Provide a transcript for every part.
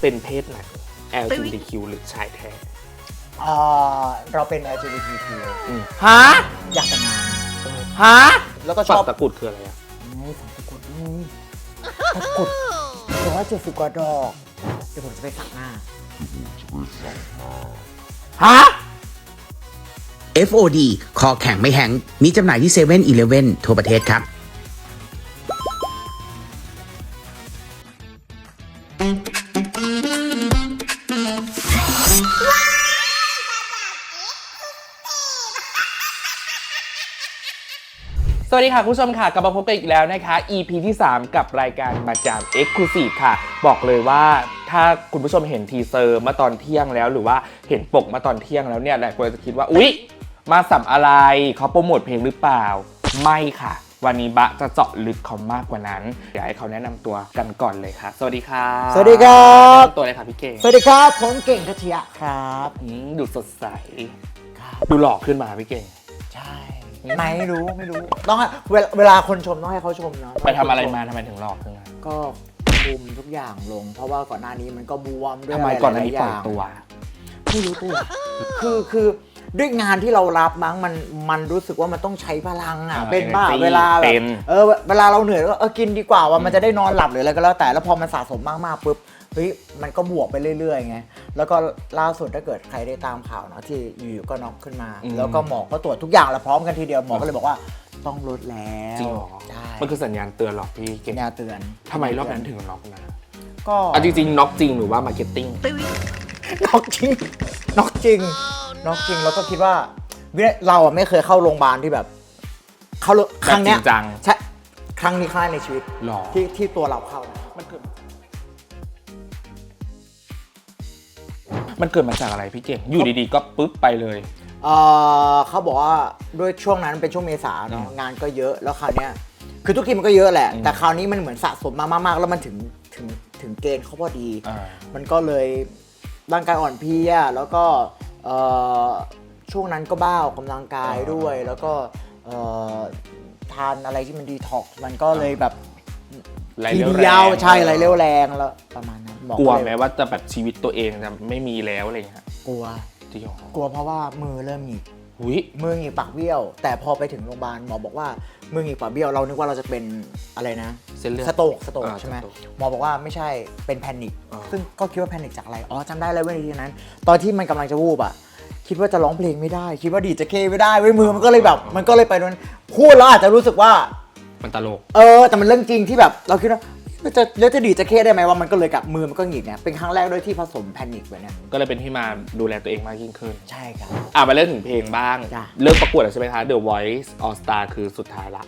เป็นเพศไหน LGBTQ หรือชายแท้อ่าเราเป็น LGBTQ ฮะอยากแต่งงานฮะแล้วก็ชปัอบกตะกรุดคืออะไรอะไม่ฝังตะกรุดอืมตะกรุดร้อยเจ็ดสิบกว่าดอกเดี๋ยวผมจะไปสักหน้า ฮะ FOD คอแข็งไม่แห้งมีจำหน่ายที่เซเว่นอีเลฟเว่นทั่วประเทศครับ วัสดีค่ะคุณผู้ชมค่ะกลับมาพบกันอีกแล้วนะคะ EP ที่ 3 กับรายการมาจาม Exclusive ค่ะ บอกเลยว่าถ้าคุณผู้ชมเห็นทีเซอร์มาตอนเที่ยงแล้ว หรือว่าเห็นปกมาตอนเที่ยงแล้วเนี่ยหลายคนจะคิดว่า อุ๊ย มาสัมอะไรเขาโปรโมทเพลงหรือเปล่า ไม่ค่ะ วันนี้บะจะเจาะลึกเขามากกว่านั้นอยากให้เขาแนะนำตัวกันก่อนเลยค่ะ สวัสดีค่ะสวัสดีครับ แนะนำตัวเลยค่ะพี่เก่งสวัสดีครับ ผมเก่งทัชยะครับ อืมดูสดใส ครับ ดูหล่อขึ้นมาพี่เก่ง ใช่ ไม่รู้ไม่รู้ ต้องให้เวลาเวลาคนชมต้องให้เขาชมเนาะไปทำอะไรมาทำไมถึงหล่อขึ้นมาก็คุมทุกอย่างลง เพราะว่าก่อนหน้านี้มันก็บวมด้วยทำไมก่อนหน้านี้หปล่ลาอยๆางตัว ไม่รู้ตัวคือคือด้วยงานที่เรารับมั้งมันมันรู้สึกว่ามันต้องใช้พลังอะ เออเป็นบ้า energy เวลาแบเป็บน เออเวลาเราเหนื่อยก็เออกินดีกว่าว่ามันจะได้นอนหลับหรืออะไรก็แล้วแต่แล้วพอมันสะสมมากๆปุ๊บ เฮ้ยมันก็บวกไปเรื่อยๆไงแล้วก็ล่าสุดถ้าเกิดใครได้ตามข่าวเนาะที่อยู่ๆก็น็อกขึ้นมาอืมแล้วก็หมอก็ตรวจทุกอย่างแล้วพร้อมกันทีเดียวหมอก็เลยบอกว่าต้องลดแล้วจริงเหรอใช่มันคือสัญญาณเตือนหรอพี่เก่สังญญาเตือนทำไมรอบนั้นถึงน็อกนะก็อะจริงๆน็อกจริงหรือว่ามาร์เก็ตติ้ง น็อกจริงน็อกจริงน็อกจริงแล้วก็คิดว่าวิเราอะไม่เคยเข้าโรงพยาบาลที่แบบ เข้าโรงครั้งเนี้ยแบบจริงจัง ใช่ครั้งนี้ครั้งแรกในชีวิต หรอ ที่ที่ตัวเราเข้านะมันเกิด มันเกิดมาจากอะไรพี่เก่งอยู่ดีๆ ก็ปุ๊บไปเลย เอ่อเขาบอกว่าด้วยช่วงนั้นเป็นช่วงเมษาเนาะอืมงานก็เยอะแล้วคราวเนี้ยคือทุกทีมันก็เยอะแหละอืมแต่คราวนี้มันเหมือนสะสมมามากๆ แล้วมันถึงถึงถึงเกณฑ์เขาพอดี อ่า มันก็เลยร่างกายอ่อนเพลียแล้วก็เอ่อช่วงนั้นก็บ้าออกกำลังกายด้วย แล้วก็เอ่อทานอะไรที่มันดีท็อกซ์มันก็เลยแบบไหลทีเร็วเดียวแรง ใช่ไหลเร็วแรงแล้วประมาณนั้น บอกกลัวเลยไหมว่าจะแบบชีวิตตัวเองจะไม่มีแล้วอะไรอย่างเงี้ยกลัว จริงเหรอกลัวเพราะว่ามือเริ่มหงิกหุยมือหงิกปากเบี้ยว แต่พอไปถึงโรงพยาบาลหมอบอกว่ามือหงิกปากเบี้ยวเรานึกว่าเราจะเป็นอะไรนะ เส้นเลือด สโตรกสโตรกอ่าใช่ไหมสโตรกหมอบอกว่าไม่ใช่เป็นแพนิคอ่า ซึ่งก็คิดว่าแพนิคจากอะไร อ๋อจำได้แล้วเว้ยในทีนั้น ตอนที่มันกำลังจะวูบอะ คิดว่าจะร้องเพลงไม่ได้ คิดว่าดีดจะเคไม่ได้เว้ยมือมันก็เลยแบบ มันก็เลยไปนั้นพูดแล้วอาจจะรู้สึกว่า มันตลก เออ แต่มันเรื่องจริงที่แบบ เราคิดว่า แล้วจะแล้วจะดีดจะเคได้ไหมว่ามันก็เลยกับมือมันก็หงิกเนี่ยเป็นครั้งแรกด้วยที่ผสมแพนิคแบบเนี้ยก็เลยเป็นที่มาดูแลตัวเองมากยิ่งขึ้น ใช่ครับ อะมาเรื่องถึงเพลงบ้าง จ้ะ เลิกประกวดแล้วใช่ไหมคะ The Voice All Star คือสุดท้ายละ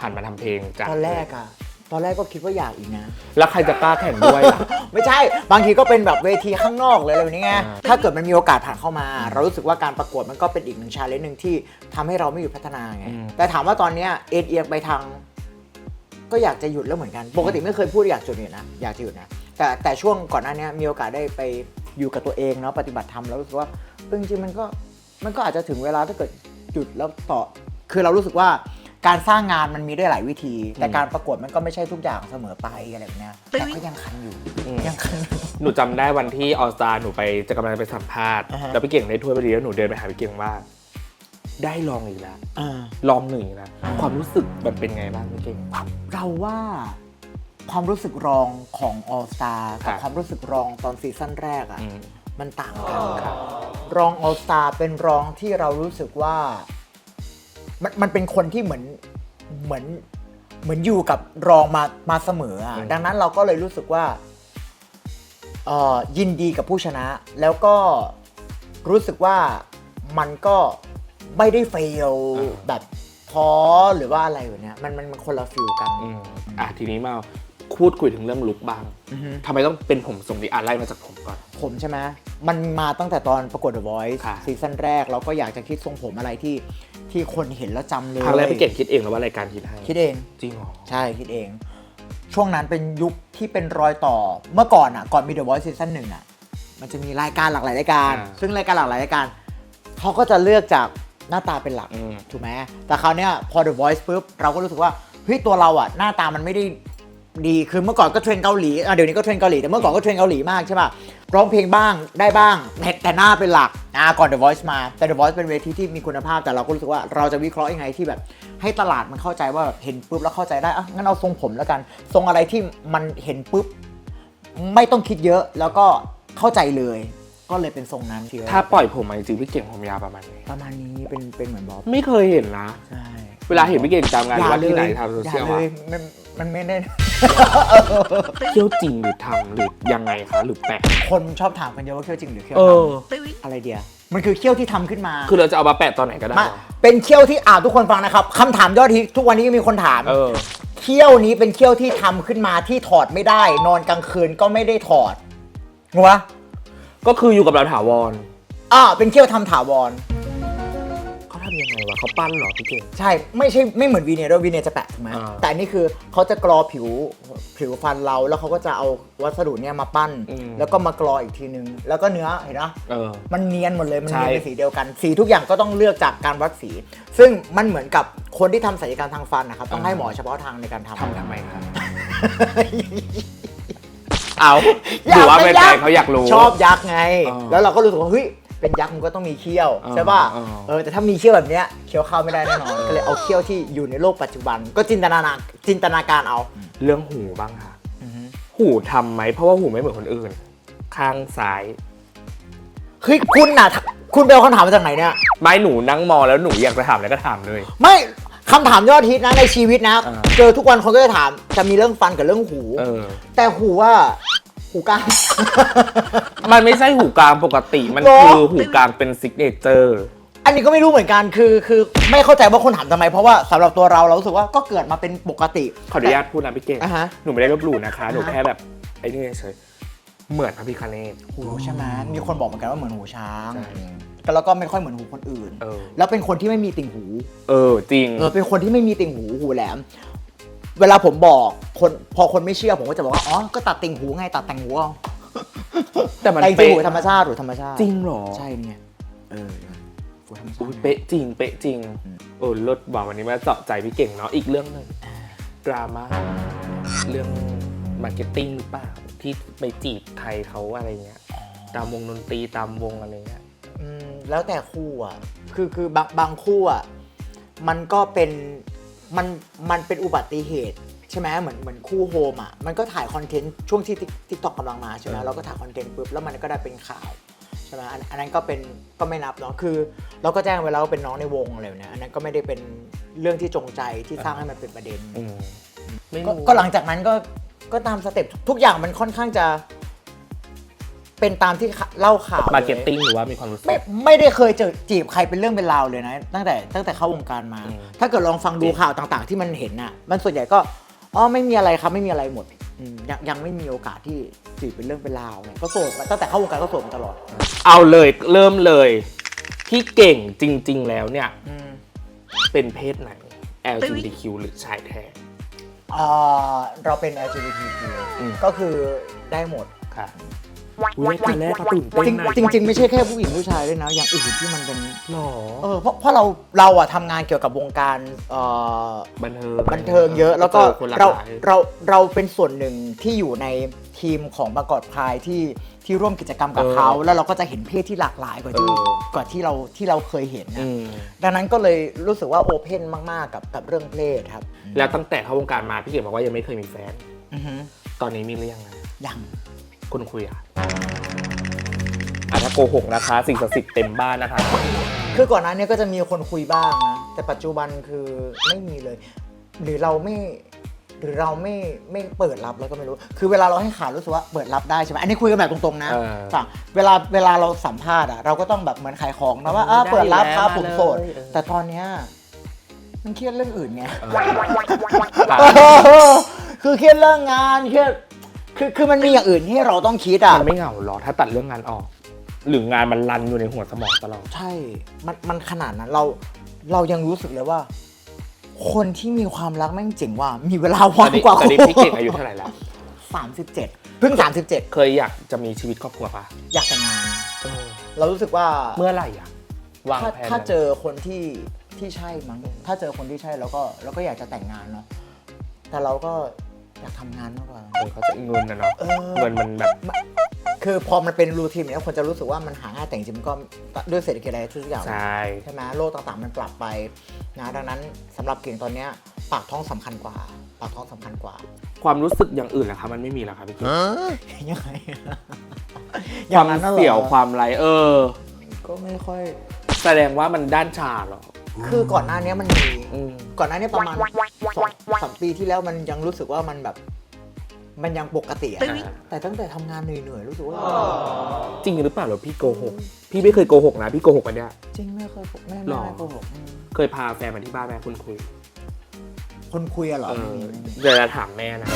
หันมาทำเพลงจ้ะตอนแรกอะตอนแรกก็คิดว่าอยากอีกนะ แล้วใครจะกล้าแข่งด้วยล่ะ ไม่ใช่ บางทีก็เป็นแบบเวทีข้างนอกเลยอะไรแบบนี้ไง อ่า ถ้าเกิดมันมีโอกาสผ่านเข้ามา เรารู้สึกว่าการประกวดมันก็เป็นอีกหนึ่งชาเลนจ์หนึ่งที่ทำให้เราไม่หยุดพัฒนาไง แต่ถามว่าตอนเนี้ยเอ็นเอียงไปทาง ก็อยากจะหยุดแล้วเหมือนกัน ปกติไม่เคยพูดอยากหยุดอยู่นะอยากจะหยุดนะแต่แต่ช่วงก่อนหน้าเนี้ยมีโอกาสได้ไปอยู่กับตัวเองเนาะปฏิบัติธรรมแล้วรู้สึกว่าเออจริงๆมันก็มันก็อาจจะถึงเวลาถ้าเกิดหยุดแล้วต่อ คือเรารู้สึกว่าการสร้างงานมันมีได้หลายวิธี แต่การประกวดมันก็ไม่ใช่ทุกอย่างเสมอไปอะไรแบบเนี้ยแต่ก็ยังคันอยู่อืมยังคันอยู่ หนูจำได้วันที่ออสตาหนูไปจะกำลังไปสัมภาษณ์อ่าฮะแล้วพี่เก่งได้ถ้วยพอดีแล้วหนูเดินไปหาพี่เก่งว่า ได้ลองอีกแล้วอ่า ลองหนึ่งอีกแล้วความรู้สึกมันเป็นไงบ้างพี่เก่ง เราว่าความรู้สึกรองของ All Star กับครับความรู้สึกรองตอนซีซั่นแรกอะอืมมันต่างกันรอง All Star เป็นรองที่เรารู้สึกว่า มันมันเป็นคนที่เหมือนเหมือนเหมือนอยู่กับรองมามาเสมออะอืม ดังนั้นเราก็เลยรู้สึกว่าเอ่อยินดีกับผู้ชนะ แล้วก็รู้สึกว่ามันก็ ไม่ได้เฟลแบบท้อหรือว่าอะไรแบบเนี้ยมันมันมันคนละฟิลกัน อืมอะทีนี้มาพูดคุยถึงเรื่องลุคบ้างทำไมต้องเป็นผมทรงนี้อะไล่มาจากผมก่อน ผมใช่ไหมมันมาตั้งแต่ตอนประกวด The Voice ค่ะ ซีซั่นแรกเราก็อยากจะคิดทรงผมอะไรที่ที่คนเห็นแล้วจำเลยครั้งแรกพี่เก่งคิดเองหรือว่ารายการคิดให้คิดเอง จริงเหรอ ใช่คิดเอง ช่วงนั้นเป็นยุคที่เป็นรอยต่อเมื่อก่อนอะ ก่อนมี The Voice ซีซั่นหนึ่งอะ มันจะมีรายการหลากหลายรายการ อ่าซึ่งรายการหลากหลายรายการเขาก็จะเลือกจาก หน้าตาเป็นหลักอืม ถูกไหมแต่คราวเนี้ยพอ The Voice ปุ๊บเราก็รู้สึกว่าเฮ้ยตัวเราอะหน้าตามันไม่ได้ดีคือเมื่อก่อนก็เทรนเกาหลีอะเดี๋ยวนี้ก็เทรนเกาหลีแต่เมื่อก่อนก็เทรนเกาหลีมากใช่ป่ะร้องเพลงบ้างได้บ้างแต่แต่หน้าเป็นหลักอ่าก่อน The Voice มาแต่ The Voice เป็นเวทีที่มีคุณภาพแต่เราก็รู้สึกว่าเราจะวิเคราะห์ยังไงที่แบบ ให้ตลาดมันเข้าใจว่าเห็นปุ๊บแล้วเข้าใจได้อะงั้นเอาทรงผมแล้วกัน ทรงอะไรที่มันเห็นปุ๊บ ไม่ต้องคิดเยอะแล้วก็เข้าใจเลย ก็เลยเป็นทรงนั้นถ้าปล่อยผมมาจริงๆพี่เก่งผมยาวประมาณนี้ ประมาณนี้เป็นเป็นเหมือนบ๊อบไม่เคยเห็นนะ ใช่เวลาเห็นพี่เก่งตามงานหรือว่าที่ไหนทำโซอเชีย่ายลเลอะยมันมันไม่ได้ เที่ยวจริงหรือทำหรือยังไงคะหรือแปะคนชอบถามกันเยอะว่าเคี้ยวจริงหรือเคี้ยวเอทอำอะไรเดียมันคือเคี้ยวที่ทำขึ้นมา คือเราจะเอามาแปะตอนไหนก็ได้ มาเหรอเป็นเคี้ยวที่อ่าทุกคนฟังนะครับคำถามยอดฮิตทุกวันนี้ก็มีคนถาม เออเคี้ยวนี้เป็นเคี้ยวที่ทำขึ้นมาที่ถอดไม่ได้ นอนกลางคืนก็ไม่ได้ถอดงงปะ ก็คืออยู่กับเราถาวรอ่าเป็นเคี้ยวทำถาวร เขาทำยังไงวะเขาปั้นเหรอพี่เก่ง ใช่ไม่ใช่ไม่เหมือนวีเนียร์ด้วยวีเนียร์จะแปะถูกไหมอ่า แต่อันนี่คือเขาจะกรอผิวผิวฟันเราแล้วเขาก็จะเอาวัสดุเนี่ยมาปั้นอืมแล้วก็มากรออีกทีนึง แล้วก็เนื้อเห็นปะ เออ มันเนียนหมดเลย มันใช่เนียนเป็นสีเดียวกัน สีทุกอย่างก็ต้องเลือกจากการวัดสี ซึ่งมันเหมือนกับคนที่ทำศัลยกรรมทางฟันนะครับ ต้องให้หมอเฉพาะทางในการทำทำทำไมครับ เอาหอยากรือว่าไม่แฟยันกๆเขาอยากรู้ ชอบยักษ์ไง อ๋อแล้วเราก็รู้สึกว่าเฮ้ยเป็นยักษ์มันก็ต้องมีเขี้ยวอ๋อใช่ป่ะอ๋อ เออแต่ถ้ามีเขี้ยวแบบเนี้ยเขี้ยวเข้าไม่ได้แน่นอนก็เลยเอาเขี้ยวที่อยู่ในโลกปัจจุบัน ก็จินตนาการจินตนาการเอาเรื่องหูบ้างค่ะ หูทำไหมเพราะว่าหูไม่เหมือนคนอื่น ข้างซ้าย เฮ้ยคุณน่ะคุณไปเอาคำถามมาจากไหนเนี่ย ไม่หนูนั่งมองแล้วหนูอยากจะถามอะไรก็ถามเลย ไม่ คำถามยอดฮิตนะในชีวิตนะ อ่า เจอทุกวันคนก็จะถาม จะมีเรื่องฟันกับเรื่องหู เออ แต่หูว่าหูกลางมันไม่ใช่หูกลางปกติ มันหรอ คือหูกลางเป็นซิกเนเจอร์ อันนี้ก็ไม่รู้เหมือนกันคือคือไม่เข้าใจว่าคนถามทำไม เพราะว่าสำหรับตัวเราเรารู้สึกว่าก็เกิดมาเป็นปกติ ขออนุญาตพูดนะพี่เก่งอะฮะ หนูไม่ได้ลบหลู่นะคะ หนูอ่าฮะแค่แบบไอ้นี่เฉยเหมือนพระพิคเนต หูใช่ไหมมีคนบอกเหมือนกันว่าเหมือนหูช้าง ใช่ แต่แล้วก็ไม่ค่อยเหมือนหูคนอื่น เออ แล้วเป็นคนที่ไม่มีติ่งหู เออ จริง เออเป็นคนที่ไม่มีติ่งหูหูแหลม เวลาผมบอกคนพอคนไม่เชื่อผมก็จะบอกว่าอ๋อก็ตัดติ่งหูไงตัดแต่งหูเอาแต่มันแต่จริงๆเป๊ะ หูธรรมชาติหูธรรมชาติจริงเหรอใช่เนี่ยเออหูธรรมชาอุ๊ยติเป๊ะจริง เป๊ะจริง เออเลิศว่ะวันนี้มาเจาะใจพี่เก่งเนาะ อีกเรื่องหนึ่งดราม่า เรื่องมาร์เก็ตติ้งหรือเปล่าที่ไปจีบใครเขาอะไรเงี้ย ตามวงดนตรีตามวงอะไรเงี้ย อืม แล้วแต่คู่อะคือคือบางบางคู่อะมันก็เป็นมันมันเป็นอุบัติเหตุใช่ไหมเหมือนเหมือนคู่โฮมอะมันก็ถ่ายคอนเทนต์ช่วงที่ทิกตอกกำลังมาใช่ไหมเออเราก็ถ่ายคอนเทนต์ปุ๊บแล้วมันก็ได้เป็นข่าวใช่ไหมอันอันนั้นก็เป็นก็ไม่นับเนาะคือ เราก็แจ้งไว้แล้วว่าเป็นน้องในวงอะไรแบบเนี้ยอันนั้นก็ไม่ได้เป็นเรื่องที่จงใจที่สร้างให้มันเป็นประเด็นอืมไม่ก็รู้ก็หลังจากนั้นก็ก็ตามสเต็ปทุกอย่างมันค่อนข้างจะ เป็นตามที่เล่าข่าวมาร์เก็ตเลยติ้งหรือว่ามีความรู้สึก ไม่ไม่ได้เคยเจอจีบใครเป็นเรื่องเป็นราวเลยนะ ตั้งแต่ตั้งแต่เข้าวงการมา อืม ถ้าเกิดลองฟังดูข่าวต่างๆ ที่มันเห็นน่ะ มันส่วนใหญ่ก็อ๋อไม่มีอะไรครับไม่มีอะไรหมดอืมยังยังไม่มีโอกาสที่จีบเป็นเรื่องเป็นราวเนี่ยก็โสดมาตั้งแต่เข้าวงการก็โสดมาตลอดเอาเลยเริ่มเลย ที่เก่งจริง ๆ แล้วเนี่ย อืมเป็นเพศไหน LGBTQ หรือชายแท้ อ่าเราเป็น LGBTQ อืม ก็คือได้หมด ค่ะ อุ้ยตอนแรกก็ตื่นเต้นนะจริงจริง ๆ ไม่ใช่แค่ผู้หญิงผู้ชายด้วยนะ อย่างอื่นที่มันเป็นหรอเออเพราะเพราะเราเราอะทำงานเกี่ยวกับวงการเอ่อบันเทิงบันเทิงเยอะ แล้วก็จอคนหลากเราหลายเราเราเป็นส่วนหนึ่งที่อยู่ในทีมของบางกอดพายที่ที่ร่วมกิจกรรมกับเออเขา แล้วเราก็จะเห็นเพศที่หลากหลายกว่าที่เออกว่าที่เราที่เราเคยเห็นนะอืมดังนั้นก็เลยรู้สึกว่าโอเพนมากๆกับกับเรื่องเพศครับแล้วตั้งแต่เข้าวงการมาพี่เก่งบอกว่ายังไม่เคยมีแฟน อือฮึตอนนี้มีหรือยังนะยัง คุณคุยอะอะถ้าโกหกนะคะ สิ่งศักดิ์สิทธิ์เต็มบ้านนะคะ คือก่อนหน้านี้ก็จะมีคนคุยบ้างนะ แต่ปัจจุบันคือไม่มีเลย หรือเราไม่หรือเราไม่ไม่เปิดรับแล้วก็ไม่รู้ คือเวลาเราให้ข่าวรู้สึกว่าเปิดรับได้ใช่ไหมอันนี้คุยกันแบบตรงๆนะเออจ้ะเวลาเวลาเราสัมภาษณ์อะเราก็ต้องแบบเหมือนขายของนะว่าเอออ่าเปิดรับครับได้ผมแล้วโสด มาเลยเออแต่ตอนเนี้ยมันเครียดเรื่องอื่นไง เออค่ะคือเครียดเรื่องงานเครียด คือคือมันมีอย่างอื่นที่เราต้องคิดอะมันไม่เหงาหรอถ้าตัดเรื่องงานออก หรืองานมันรันอยู่ในหัวสมองตลอด ใช่ มันมันขนาดนั้นเราเรายังรู้สึกเลยว่า คนที่มีความรักแม่งเจ๋งว่า มีเวลาตอว่านงนี้กว่าตอนนี้พี่เก่งอายุเท่าไหร่แล้ว สามสิบเจ็ดเพิ่งสามสิบเจ็ดเคยอยากจะมีชีวิตครอบครัวปะอยากแต่งงาน เรารู้สึกว่าเมื่อไหร่อะวางถ้าแผนถ้าเจอคนที่ที่ใช่มั้งถ้าเจอคนที่ใช่แล้วก็เราก็อยากจะแต่งงานเนาะแต่เราก็ อยากทำงานมากกว่า เออเขาจะเงินนะเนาะเออ เงินมันแบบคือพอมันเป็นรูทีนเนี่ยคนจะรู้สึกว่ามันหาง่ายแต่จริงๆมันก็ด้วยเศรษฐกิจอะไรทุกอย่าง ใช่ใช่ไหมโลกต่างๆมันปรับไปนะดังนั้นสำหรับเก่งตอนเนี้ยปากท้องสำคัญกว่า ปากท้องสำคัญกว่า ความรู้สึกอย่างอื่นล่ะคะมันไม่มีแล้วครับพี่เก๋ยังไงความนั้นน่ะหรอเสี่ยวความไรเออ ก็ไม่ค่อย แสดงว่ามันด้านชาเหรอคือก่อนหน้านี้มันมี อืมก่อนหน้านี้ประมาณ สองสามปีที่แล้วมันยังรู้สึกว่ามันแบบ มันยังปกติอะอ่าแต่ตั้งแต่ทำงานเหนื่อยๆรู้สึกว่าจริงหรือเปล่าหรือพี่โกหก พี่ไม่เคยโกหกนะพี่โกหกปะเนี่ยจริงไม่เคยไม่หรไม่อไม่โกหกอืมเคยพาแฟนมาที่บ้านแม่คุณคุยคนคุยอะเหรอเอไม่อมีไม่มีเดี๋ยวจะถามแม่นะ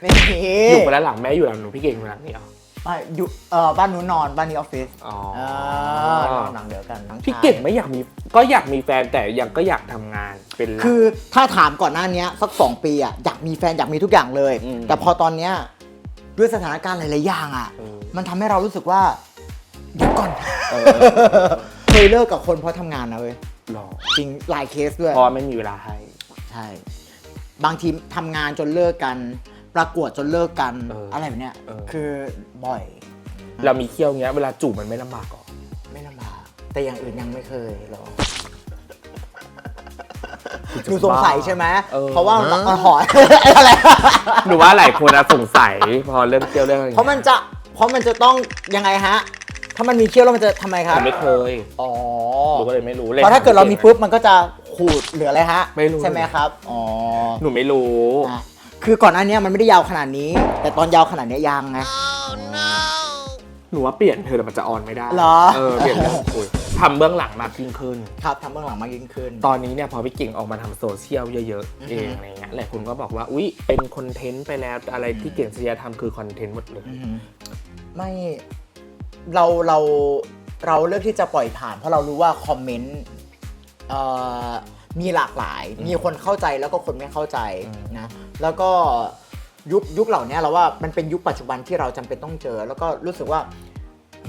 ไม่มีอยู่คนละหลังแม่อยู่หลังหนูพี่เก่งอยู่หลังนี่เหรอ ไม่อยู่เอ่อบ้านหนูนอนบ้านนี้ออฟฟิศอ๋อเออนอนหลังเดียวกันพี่เก่งไม่อยากมี ก็อยากมีแฟนแต่ยังก็อยากทำงานเป็นหลัก คือถ้าถามก่อนหน้านี้สักสองปีอะอยากมีแฟนอยากมีทุกอย่างเลย อืม แต่พอตอนเนี้ยด้วยสถานการณ์หลาย ๆ อย่างอะเออ มันทำให้เรารู้สึกว่าเดี๋ยวก่อนเออ เคยเลิกกับคนเพราะทำงานนะเว้ยหรอจริงหลายเคสด้วย เพราะว่าไม่มีเวลาให้ ใช่ บางทีทำงานจนเลิกกัน ประกวดจนเลิกกันเออออะไรแบบเนี้ย เออ คือบ่อยเรามีเคี่ยวเงี้ยเวลาจูบมันไม่ลำบากหรอไม่ลำบากแต่อย่างอื่นยังไม่เคยหรอกหนูสงสัยใช่ไหมเออเพราะว่ามันหอย อะไร หนูว่าหลายคนอะสงสัยพอเริ่มเที่ยวเรื่องอะไรเพราะมันจะ เพราะมันจะต้องยังไงฮะ ถ้ามันมีเคี้ยวแล้วมันจะทำไมครับ ผมไม่เคยอ๋อ หนูก็เลยไม่รู้เพราะถ้าเกิดเรามีปุ๊บมันก็จะขูดหรืออะไรฮะ ไม่รู้ ใช่ไหมครับ อ๋อ หนูไม่รู้ อะ คือก่อนหน้านี้มันไม่ได้ยาวขนาดนี้ แต่ตอนยาวขนาดนี้ยังไง หนูว่าเปลี่ยนเธอแต่มันจะออนไม่ได้เหรอ เออเปลี่ยนเรื่องคุยทำเบื้องหลังมากยิ่งขึ้น ครับทำเบื้องหลังมากยิ่งขึ้น ตอนนี้เนี่ยพอพี่เก่งออกมาทำโซเชียลเยอะอือฮึๆเองอะไรเงี้ยหลายคนก็บอกว่าอุ๊ยเป็นคอนเทนต์ไปแล้วอะไรที่เก่งเสียทำคือคอนเทนต์หมดเลย อือหือไม่เราเราเราเลือกที่จะปล่อยผ่าน เพราะเรารู้ว่าคอมเมนต์เอ่อ มีหลากหลายอืมมีคนเข้าใจแล้วก็คนไม่เข้าใจอืมนะ แล้วก็ยุคยุคเหล่านี้เราว่ามันเป็นยุคปัจจุบันที่เราจำเป็นต้องเจอ แล้วก็รู้สึกว่า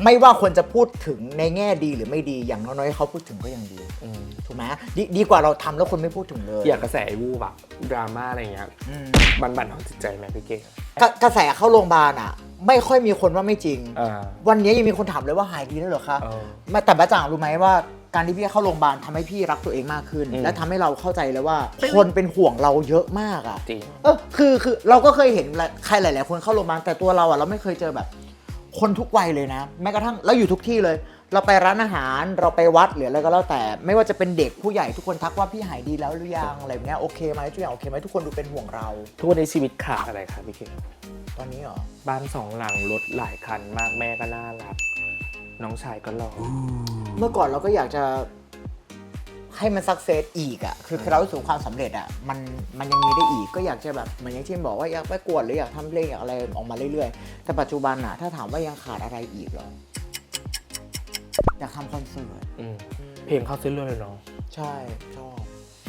ไม่ว่าคนจะพูดถึงในแง่ดีหรือไม่ดีอย่างน้อยๆเขาพูดถึงก็ยังดีอืมถูกไหมดีดีกว่าเราทำแล้วคนไม่พูดถึงเลย อย่างกระแสไอ้วูบอะดราม่าอะไรเงี้ยอืมมันบั่นทอนจิตใจไหมพี่เก่งกระกระแสเข้าโรงพยาบาลอะไม่ค่อยมีคนว่าไม่จริงอ่าวันนี้ยังมีคนถามเลยว่าหายดีแล้วเหรอคะเออไม่แต่บ้าจ่างรู้ไหมว่า การที่พี่เข้าโรงพยาบาลทำให้พี่รักตัวเองมากขึ้น อืม และทำให้เราเข้าใจเลยว่า คนเป็นห่วงเราเยอะมากอะ จริง เออคือคือเราก็เคยเห็นใครหลาย ๆ คนเข้าโรงพยาบาลแต่ตัวเราอะเราไม่เคยเจอแบบ คนทุกวัยเลยนะ แม้กระทั่งเราอยู่ทุกที่เลย เราไปร้านอาหารเราไปวัดหรืออะไรก็แล้วแต่ ไม่ว่าจะเป็นเด็กผู้ใหญ่ทุกคนทักว่าพี่หายดีแล้วหรือยังอะไรแบบเนี้ยโอเคไหมทุกอย่างโอเคไหมทุกคนดูเป็นห่วงเรา ทุกวันนี้ชีวิตขาดอะไรครับพี่เก่งตอนนี้เหรอ บ้านสองหลังรถหลายคันมากแม่ก็น่ารัก น้องชายก็หล่อเมื่อก่อนเราก็อยากจะให้มันสักเซสอีกอะคือคือเรารู้สึกความสำเร็จอะมันมันยังมีได้อีก ก็อยากจะแบบเหมือนอย่างที่บอกว่าอยากไปกวดหรืออยากทำเพลงอยากอะไรออกมาเรื่อยๆ แต่ปัจจุบันอะถ้าถามว่ายังขาดอะไรอีกเหรอ อยากทำคอนเสิร์ตอืมเพลงเข้าเส้นเรื่องเลยเนาะใช่ชอบ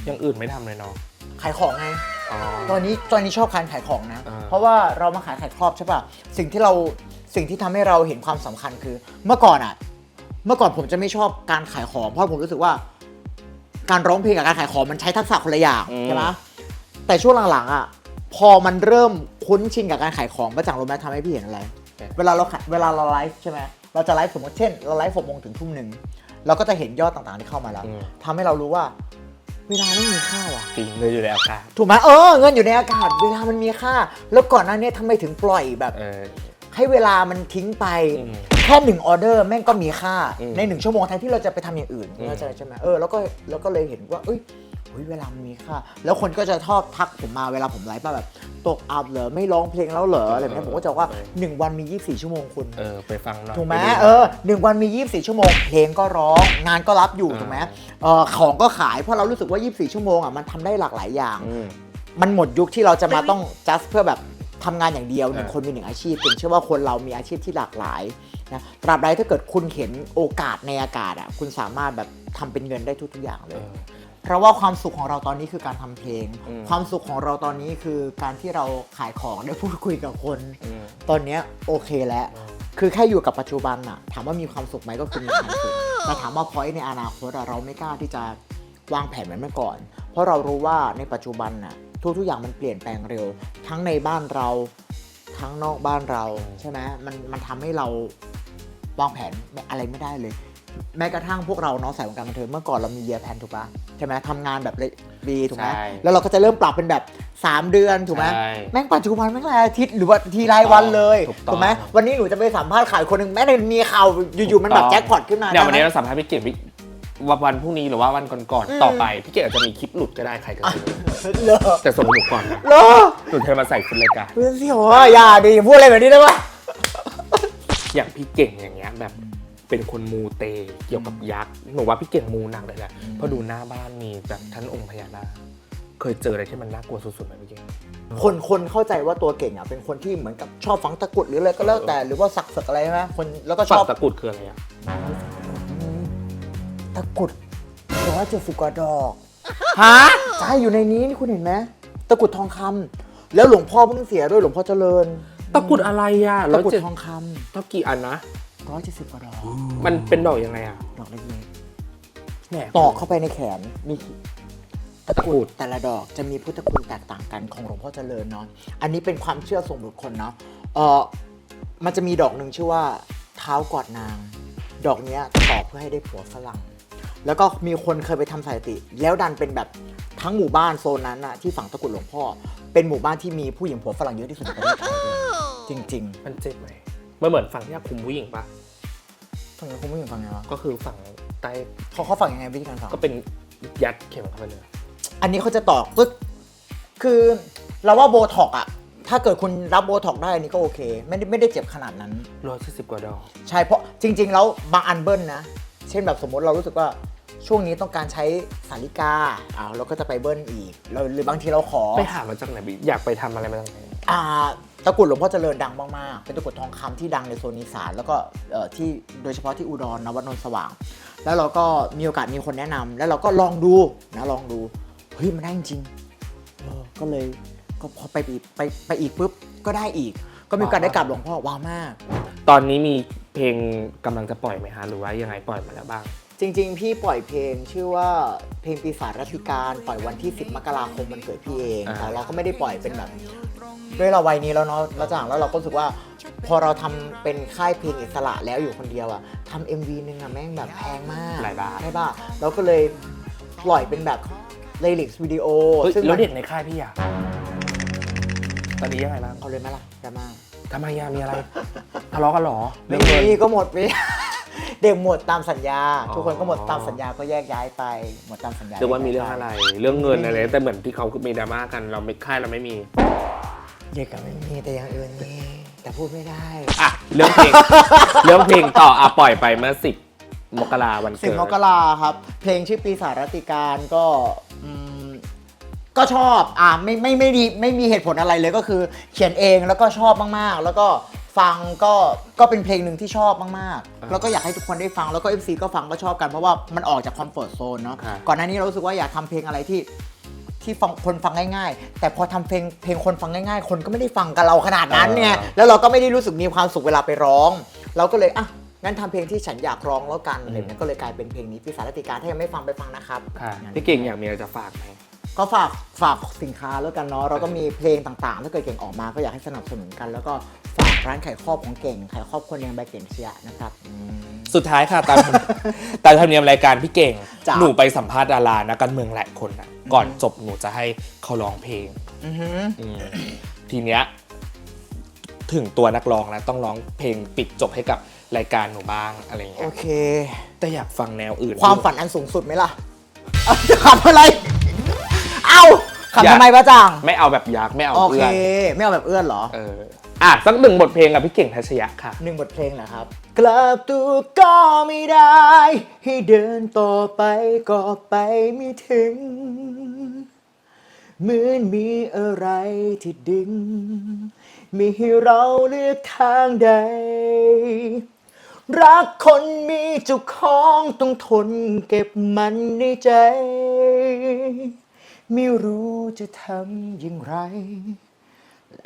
อยังอื่นไม่ทำเลยเนาะ ขายของไง อ๋อ ตอนนี้ตอนนี้ชอบการขายของนะ อ่าเพราะว่าเรามาขายขายครอบใช่ป่ะ สิ่งที่เราสิ่งที่ทำให้เราเห็นความสำคัญคือ เมื่อก่อนอะเมื่อก่อนผมจะไม่ชอบการขายของ เพราะผมรู้สึกว่า การร้องเพลงกับการขายของมันใช้ทักษะคนละอย่างใช่ไหมแต่ช่วงหลังๆอะพอมันเริ่มคุ้นชินกับการขายของประจังรู้ไหมทำให้พี่เห็นอะไร เวลาเราขายเวลาเราไลฟ์ใช่ไหมเราจะไลฟ์สมมติเช่น เราไลฟ์หกโมงถึงทุ่มหนึ่งเราก็จะเห็นยอดต่างๆที่เข้ามาแล้ว อืม ทำให้เรารู้ว่า เวลาไม่มีค่าว่ะจริงเลยอยู่ในอากาศถูกไหมเออเงินอยู่ในอากาศเวลามันมีค่า แล้วก่อนหน้านี้ทำไมถึงปล่อยแบบ เออ ให้เวลามันทิ้งไป อืมแค่หนึ่งออเดอร์แม่งก็มีค่าอืมในหนึ่งชั่วโมงแทนที่เราจะไปทำอย่างอื่นอืม เข้าใจใช่ไหมเออแล้วก็แล้วก็เลยเห็นว่าเอ้ย เฮ้ยเวลามันมีค่า แล้วคนก็จะชอบทักผมมาเวลาผมไลฟ์ว่าแบบตกอัพเหรอไม่ร้องเพลงแล้วเหรออะไรแบบนี้ผมก็จะบอกว่าหนึ่งวันมี 24 ชั่วโมงคุณ เออ ไปฟังหน่อยถูกไหมปดูเออหนึ่งวันมี 24 ชั่วโมง เพลงก็ร้อง งานก็รับอยู่อ่าถูกไหมเออของก็ขายเพราะเรารู้สึกว่า 24 ชั่วโมงอะมันทำได้หลากหลายอย่างอืมมันหมดยุคที่เราจะมาต้อง just เพื่อแบบทำงานอย่างเดียวหนึ่งอ่าคนมีหนึ่งอาชีพผมเชื่อว่าคนเรามีอาชีพที่หลากหลายนะตราบใดถ้าเกิดคุณเห็นโอกาสในอากาศอะคุณสามารถแบบทำเป็นเงินได้ทุกๆอย่างเลเอยอ เพราะว่าความสุขของเราตอนนี้คือการทำเพลง อืม ความสุขของเราตอนนี้คือการที่เราขายของได้พูดคุยกับคน อืม ตอนเนี้ยโอเคแล้ว คือแค่อยู่กับปัจจุบันอะถามว่ามีความสุขไหมก็คือมีความสุข แต่ถามว่าพอยในอนาคตอะเราไม่กล้าที่จะวางแผนเหมือนเมื่อก่อนเพเพราะเรารู้ว่าในปัจจุบันน่ะทุกๆอย่างมันเปลี่ยนแปลงเร็ว ทั้งในบ้านเราทั้งนอกบ้านเราใช่ไหมมันมันทำให้เราวางแผนอะไรไม่ได้เลย แม้กระทั่งพวกเราเนาะสายวงการบันเทิงเมื่อก่อนเรามีเยียแพนถูกปะใช่ไหมทำงานแบบรีถูกไหมใช่ แล้วเราก็จะเริ่มปรับเป็นแบบ 3 เดือนถูกไหมใช่ แม่งปัจจุบันแม่งรายอาทิตย์หรือว่าทีรายวันเลยถูกต้องถูกไหมวันนี้หนูจะไปสัมภาษณ์ข่าวอีกคนหนึ่งแม่งมีข่าวอยู่ๆมันแบบแจ็คพอตขึ้นมาเนี่ยวันนี้ได้ไหม เราสัมภาษณ์พี่เก่งพี่วันวันพรุ่งนี้หรือว่าวันก่อนอืม ๆต่อไปพี่เก่งอาจจะมีคลิปหลุดก็ได้ใครก็รู้เหรอแต่ส่งมาหนูก่อนนะเหรอหนูเธอมาใส่คุณรายการเพื่อนสิโอ้ยอย่าดิอย่าพูดอะไรแบบนี้ได้ปะ อย่างพี่เก่งอย่างเงี้ยแบบ เป็นคนมูเตเกี่ยวกับยักษ์หนูว่าพี่เก่งมูหนักเลยแหละเพราะดูหน้าบ้านมีแบบท่านองค์พญานาคเคยเจออะไรที่มันน่ากลัวสุดๆไหมพี่เก่ง คนคนเข้าใจว่าตัวเก่งอะเป็นคนที่เหมือนกับชอบฝังตะกรุดหรืออะไรก็แล้วแต่หรือว่าสักสักอะไรใช่ไหมคนแล้วก็ชฝัองบตะกรุดคืออะไรอะตะกรุดร้อยเจ็ดสิบกว่าดอกฮะใช่อยู่ในนี้นี่คุณเห็นไหมตะกรุดทองคำแล้วหลวงพ่อเพิ่งเสียด้วยหลวงพ่อเจริญตะกรุดอะไรอะตะแล้วกรุดเจ็ดทองคตะกี่อันนะำ ร้อยเจ็ดสิบกว่าดอกมันเป็นดอกยังไงอะดอกเล็กแหนๆตอกเข้าไปในแขนมีตะตะกกรุรุดดแต่ละดอกจะมีพุทธคุณแตกต่างกันของหลวงพ่อเจริญเนาะอันนี้เป็นความเชื่อส่วนบุคคลเนาะเออมันจะมีดอกหนึ่งชื่อว่าเท้ากอดนาง ดอกเนี้ยตอกเพื่อให้ได้ผัวฝรั่งแล้วก็มีคนเคยไปทำสถิติ แล้วดันเป็นแบบทั้งหมู่บ้านโซนนั้นอะที่ฝั่งตะกรุดหลวงพ่อ เป็นหมู่บ้านที่มีผู้หญิงผัวฝรั่งเยอะที่สุดในประเทศไทยเลยจริงมันเจ็บไหม มันเหมือนฝั่งที่คุมผู้หญิงปะๆฝั่งนี้คุณผู้หญิงฝั่งไงวะก็คือฝั่งใต้เขาเขาฝั่งยังไงวิธีการฝั่งก็เป็นยัดเข็มเข้าไปเลย อันนี้เขาจะตอกก็คือเราว่าโบท็อกอะถ้าเกิดคุณรับโบท็อกได้อันนี้ก็โอเค ไม่ได้ไม่ได้เจ็บขนาดนั้น ร้อยสี่สิบกว่าดอกใช่เพราะจริง ๆ แล้วบางอันเบิ้ลนะ เช่นแบบสมมติเรารู้สึกว่าช่วงนี้ต้องการใช้สาริกาอ้าวเราก็จะไปเบิ้ลอีกเราหรือบางทีเราขอไปหามาจากไหนบิอยากไปทำอะไรมาจากไหน อ่า ตะกรุดหลวงพ่อเจริญดังมากๆ เป็นตะกรุดทองคำที่ดังในโซนอีสานแล้วก็ที่โดยเฉพาะที่อุดรนวัดนนท์สว่าง แล้วเราก็มีโอกาสมีคนแนะนำแล้วเราก็ลองดูนะลองดูเฮ้ยมันได้จริงก็เลยก็พอไปอีกไปไปอีกปุ๊บก็ได้อีก ก็มีโอกาสได้กราบหลวงพ่อว้าวมาก ตอนนี้มีเพลงกำลังจะปล่อยไหมฮะหรือว่ายังไงปล่อยมาแล้วบ้าง จริงๆ พี่ปล่อยเพลงชื่อว่าเพลงปีศาจรัตติการปล่อยวันที่ 10 มกราคมวันเกิดพี่เองอ่าแต่เราก็ไม่ได้ปล่อยเป็นแบบด้วยเราวัยนี้แล้วเนาะแล้วจากแล้วเราก็รู้สึกว่า พอเราทำเป็นค่ายเพลงอิสระแล้วอยู่คนเดียวอะทำ MV หนึงอะแม่งแบบแพงมากหลายบาทใช่ป่ะเราก็เลยปล่อยเป็นแบบเลลิกวิดีโอเฮ้ยซึ่งแล้วมันเด็กในค่ายพี่อะตอนนี้ยังไงบ้างเอาเลยไหมล่ะดราม่าทำไมอะมีอะไรทะเลาะกันเหรอไม่เรื่องเงินมีก็หมดไป เด็กหมดตามสัญญาอ๋อทุกคนก็หมดตามสัญญาก็แยกย้ายไปหมดตามสัญญาเรียกว่ามีเรื่องอะไร เรื่องเงินอะไร แต่เหมือนที่เขามีดราม่ากันเราไม่ค่ายเราไม่มีเด็กก็ไม่มีแต่อย่างอื่นมีแต่พูดไม่ได้อะเรื่องเพลงเรื่องเพลงต่ออะปล่อยไปเมื่อสิบมกราวันสิเกิบดมกราครับ เพลงชื่อปีศาจรัตติการก็อืมก็ชอบ อ่าไม่ไม่ไม่ดีไม่มีเหตุผลอะไรเลยก็คือ เขียนเองแล้วก็ชอบมากๆ แล้วก็ ฟังก็ก็เป็นเพลงหนึ่งที่ชอบมากๆ แล้วก็อยากให้ทุกคนได้ฟังแล้วก็ FC ก็ฟังก็ชอบกันเพราะว่ามันออกจากคอมฟอร์ทโซนเนาะครับก่อนหน้านี้เรารู้สึกว่าอยากทำเพลงอะไรที่ที่ฟังคนฟังง่ายๆ แต่พอทำเพลงเพลงคนฟังง่ายๆ คนก็ไม่ได้ฟังกับเราขนาดนั้นไงอ่าแล้วเราก็ไม่ได้รู้สึกมีความสุขเวลาไปร้อง เราก็เลยอะงั้นทำเพลงที่ฉันอยากร้องแล้วกันอะไรแบบนี้ก็เลยกลายเป็นเพลงนี้พิสารติการถ้ายังไม่ฟังไปฟังนะครับ ค่ะงั้นพี่เก่งอยากมีอะไรจะฝากไหม ก็ฝากฝากสินค้าแล้วกันเนาะเราก็มีเพลงต่างๆ ถ้าเกิดเก่งออกมาก็อยากให้สนับสนุนกัน แล้วก็ฝาก ร้านไข่ครอบของเก่งไข่ครอบคนเลี้ยงใบเก่งเชียร์นะครับอืมสุดท้ายค่ะตาม ตามธรรมเนียมรายการพี่เก่ง จ้ะ หนูไปสัมภาษณ์ดารานักการเมืองหลายคนนะก่อนจบหนูจะให้เขาร้องเพลง อือหืออืมทีเนี้ยถึงตัวนักร้องแล้วต้องร้องเพลงปิดจบให้กับรายการหนูบ้างอะไรโอเงี้ยเค แต่อยากฟังแนวอื่น ความฝันอันสูงสุดไหมล่ะเอาจะขับอะไร เอ้าขับอย่าทำไมป้าจังไม่เอาแบบยักษ์ไม่เอาโอเค เอื้อนไม่เอาแบบเอื้อนเหรอ เออ อะสักหนึ่งบทเพลงกับพี่เก่งทัชยะค่ะ หนึ่งบทเพลงเหรอครับ กลับตัวก็ไม่ได้ ให้เดินต่อไปก็ไปไม่ถึง เหมือนมีอะไรที่ดึง มีให้เราเลือกทางใด รักคนมีเจ้าของต้องทนเก็บมันในใจ ไม่รู้จะทำอย่างไร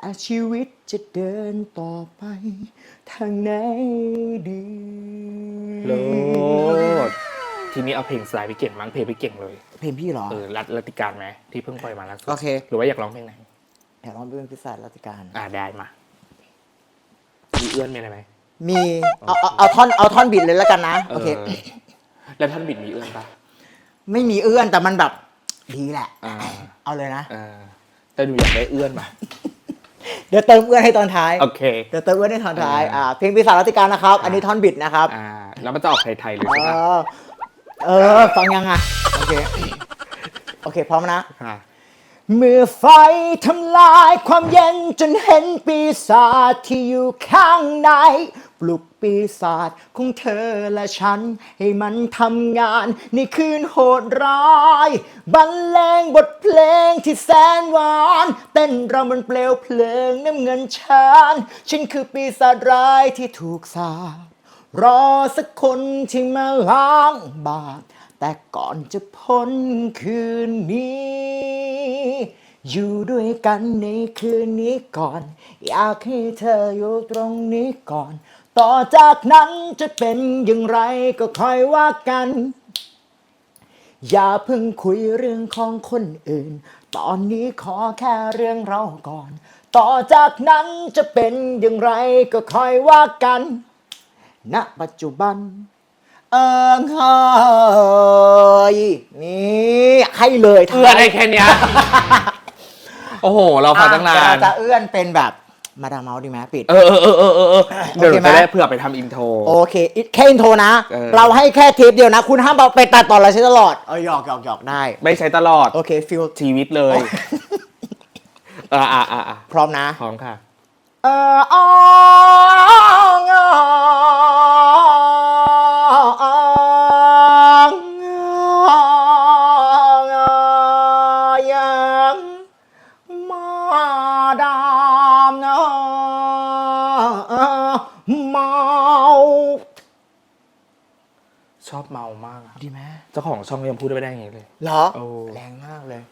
และชีวิตจะเดินต่อไป ทางไหนดีโลดทีนี้เอาเพลงสไตล์พี่เก่งมั้งเพลงพี่เก่งเลยเพลงพี่เหรอเออรัตรัติการไหมที่เพิ่งปล่อยมาล่าสุดโอเคหรือว่าอยากร้องเพลงไหนอยากร้องเป็นพิซซ่ารัติการอ่าได้มามีเอื้อนมีอะไรไหมมีเอาเอาเอาท่อนเอาท่อนบิดเลยแล้วกันนะโอเคแล้วท่านบิดมีเอื้อนปะไม่มีเอื้อนแต่มันแบบดีแหละ อ่าเอาเลยนะอ่าแต่ดูอยากได้เอื้อนปะ เดี๋ยวเติมเอื้อนให้ตอนท้าย โอเค เดี๋ยวเติมเอื้อนให้ตอนท้าย อ่าอ่าเพลงพิซซ่ารัติการนะครับ อันนี้ท่อนบิดนะครับ อ่า แล้วมันจะออกไทยๆเลยเอใช่ปะอเออ ฟังยังอะ โอเค โอเค พร้อมนะค่ะเมื่อไฟทำลายความเย็นจนเห็นปีศาจที่อยู่ข้างใน ปลุก ปีศาจของเธอและฉัน ให้มันทำงานในคืนโหดร้ายบรรเลงบทเพลงที่แสนหวาน เต้นรำบนเปลวเพลิงน้ำเงินชานฉันคือปีศาจร้ายที่ถูกสาปรอสักคนที่มาล้างบาปแต่ก่อนจะพ้นคืนนี้ อยู่ด้วยกันในคืนนี้ก่อน อยากให้เธออยู่ตรงนี้ก่อน ต่อจากนั้นจะเป็นอย่างไรก็ค่อยว่ากัน อย่าเพิ่งคุยเรื่องของคนอื่น ตอนนี้ขอแค่เรื่องเราก่อน ต่อจากนั้นจะเป็นอย่างไรก็ค่อยว่ากัน ณ ปัจจุบัน เอิงเฮ้ยนี่ให้เลยเอื้อนได้แค่เนี้ย โอ้โห เราฟังตั้งนาอะนจะจะเอื้อนเป็นแบบ มาดามเมาส์ดีไหมปิด เออเออเออเออเออเออเดี๋ยวโอเคไหม จะได้เผื่อไปทำอินโทร โอเคอิแค่อินโทรนะ เออ เราให้แค่เทปเดียวนะ คุณห้ามเอาไปตัดต่อเราใช้ตลอดเออหยอกหยอกหยอกได้ ไม่ใช้ตลอด โอเคฟิลชีวิตเลย อ่าอ่าอ่าอ่าพร้อมนะ พร้อมค่ะ เอออองออง จ้าของช่องยังพูดไม่ได้อย่างนี้เลย เหรอ โอ้ แรงมากเลย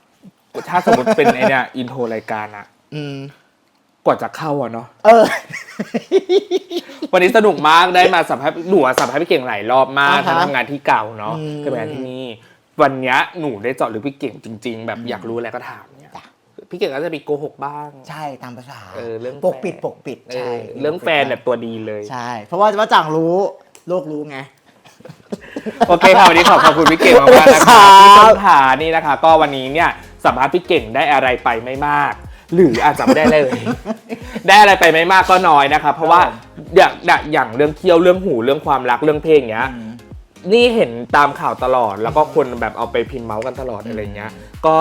ถ้าสมมติเป็นไอเนี่ยอินโทรรายการอะอืม กว่าจะเข้าอะเนาะเออ วันนี้สนุกมากได้มาสัมภาษณ์หนูอะสัมภาษณ์พี่เก่งหลายรอบมากอ่าฮะทั้งทำงานที่เก่าเนาะอืมเคยไปงานที่นี่วันเนี้ยหนูได้เจาะลึกพี่เก่งจริง ๆ แบบอยากรู้อะไรก็ถามเนี่ยจ้ะพี่เก่งก็จะมีโกหกบ้าง ใช่ตามภาษาเออเรื่องปกปิดแฟน ปกปิด เอใช่อเรื่องแฟนแบบตัวดีเลย ใช่ เพราะว่าว่าจังรู้ โลกรู้ไง โอเคค่ะวันนี้ขอขอบคุณพี่เก่งมากๆนะครัคะบพี่ต้นผานี่นะคะ ก็วันนี้เนี่ยสัมภาษณ์พี่เก่งได้อะไรไปไม่มาก หรืออาจจะไม่ได้เลย ได้อะไรไปไม่มากก็น้อยนะคะ เพราะว่าอย่างอย่างเรื่องเที่ยวเรื่องหูเรื่องความรักเรื่องเพลงเนี้ยนี่เห็นตามข่าวตลอดแล้วก็คนแบบเอาไปพิมพ์เมาส์กันตลอดอะไรเงี้ย ก็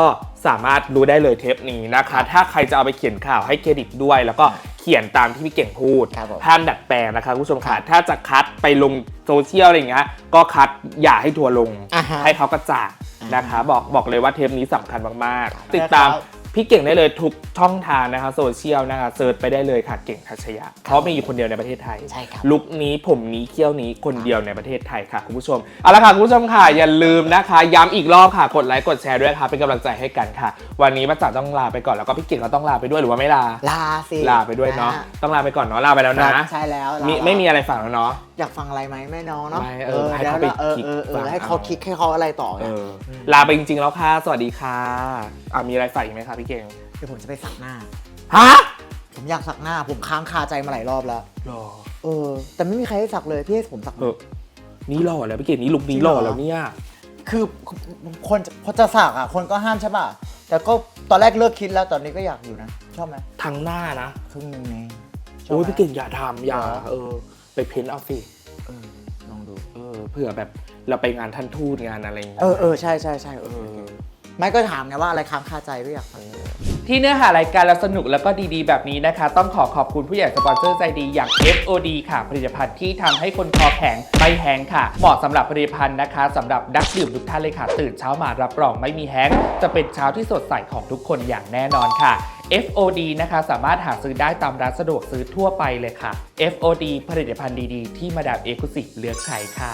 สามารถรู้ได้เลยเทปนี้นะคะ ถ้าใครจะเอาไปเขียนข่าวให้เครดิตด้วย แล้วก็เขียนตามที่พี่เก่งพูดครับผมห้ามดัดแปลงนะคะคุณผู้ชมค่ะถ้าจะคัดไปลงโซเชียลอะไรเงี้ยก็คัดอย่าให้ทัวร์ลง อ่าฮะให้เขากระจ่างนะคะ บอกบอกเลยว่าเทปนี้สำคัญมากๆ ติดตาม ครับ พี่เก่งได้เลยทุกช่องทางนะคะโซเชียลนะคะเซิร์ชไปได้เลยค่ะเก่งทัชยะเพราะมีอยู่คนเดียวในประเทศไทย ใช่ครับ ลุคนี้ผมนี้เขี้ยวนี้คนเดียวในประเทศไทยค่ะคุณผู้ชมเอาละค่ะคุณผู้ชมค่ะอย่าลืมนะคะ ย้ำอีกรอบค่ะกดไลค์กดแชร์ด้วยค่ะเป็นกำลังใจให้กันค่ะ วันนี้มาจัดต้องลาไปก่อนแล้วก็พี่เก่งก็ต้องลาไปด้วยหรือว่าไม่ลาลาสิลาไปด้วยเนาะต้องลาไปก่อนเนาะลาไปแล้วครันะบใช่แล้วลามีแล้วไม่มีอะไรฝากแล้วเนาะอยากฟังอะไรไหมแม่น้องเนาะไม่เออให้ดี๋ยวเขาไปเออคิดเออเอฟัองให้เขาเอา คิดให้เขาอะไรต่อเอไงอลาไปจริงๆแล้วค่ะ สวัสดีค่ะ อะมีอะไรฝากอีกไหมคะพี่เก่งเดี๋ยวผมจะไปสักหน้า ฮะผมอยากสักหน้า ผมค้างคาใจมาหลายรอบแล้วหล่อเออ แต่ไม่มีใครให้สักเลยพี่ให้ผมสัก เออนี่หล่อแล้วพี่เก่งนี่ลุคนี้หล่อแล้วเนี่ย คือคนจะพอจะสักอะ คนก็ห้ามใช่ป่ะ แต่ก็ตอนแรกเลิกคิดแล้วตอนนี้ก็อยากอยู่นะ ชอบไหมทางหน้านะ ครึ่งหนึงเองชบโอ้ยไหม พี่เก่งอย่าทำอย่าเหรอเออ ไปเพ้นท์เอาสิเออลองดูเออเผื่อแบบเราไปงานท่านทูตงานอะไรอย่างเงี้ยเออเออใช่ใช่ใช่เอเอออไม่ก็ถามไงว่าอะไรค้างคาใจก็อยากฟังที่เนื้อหารายการเราสนุกแล้วก็ดีๆ แบบนี้นะคะ ต้องขอขอบคุณผู้ใหญ่สปอนเซอร์ใจดีอย่าง FOD ค่ะ ผลิตภัณฑ์ที่ทำให้คนคอแข็งไม่แห้งค่ะ เหมาะสำหรับผลิตภัณฑ์นะคะสำหรับนักดื่มทุกท่านเลยค่ะ ตื่นเช้ามารับรองไม่มีแห้งจะเป็นเช้าที่สดใสของทุกคนอย่างแน่นอนค่ะ FOD นะคะสามารถหาซื้อได้ตามร้านสะดวกซื้อทั่วไปเลยค่ะ FOD ผลิตภัณฑ์ดีๆ ที่มาดามเอกุสิเลือกใช้ค่ะ